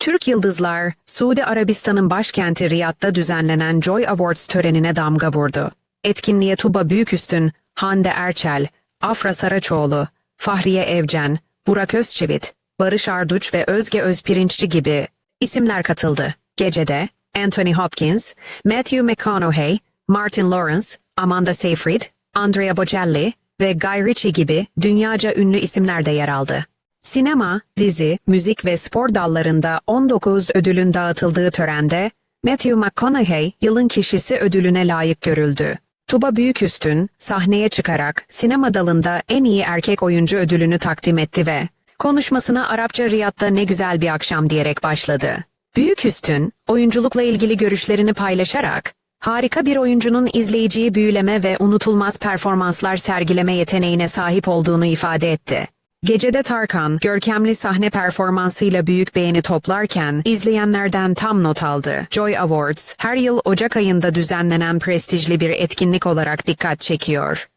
Türk Yıldızlar, Suudi Arabistan'ın başkenti Riyad'da düzenlenen Joy Awards törenine damga vurdu. Etkinliğe Tuba Büyüküstün, Hande Erçel, Afra Saraçoğlu, Fahriye Evcen, Burak Özçivit, Barış Arduç ve Özge Özpirinççi gibi isimler katıldı. Gecede Anthony Hopkins, Matthew McConaughey, Martin Lawrence, Amanda Seyfried, Andrea Bocelli ve Guy Ritchie gibi dünyaca ünlü isimler de yer aldı. Sinema, dizi, müzik ve spor dallarında 19 ödülün dağıtıldığı törende Matthew McConaughey yılın kişisi ödülüne layık görüldü. Tuba Büyüküstün sahneye çıkarak sinema dalında en iyi erkek oyuncu ödülünü takdim etti ve konuşmasına Arapça Riyad'da ne güzel bir akşam diyerek başladı. Büyüküstün oyunculukla ilgili görüşlerini paylaşarak harika bir oyuncunun izleyiciyi büyüleme ve unutulmaz performanslar sergileme yeteneğine sahip olduğunu ifade etti. Gecede Tarkan, görkemli sahne performansıyla büyük beğeni toplarken izleyenlerden tam not aldı. Joy Awards, her yıl Ocak ayında düzenlenen prestijli bir etkinlik olarak dikkat çekiyor.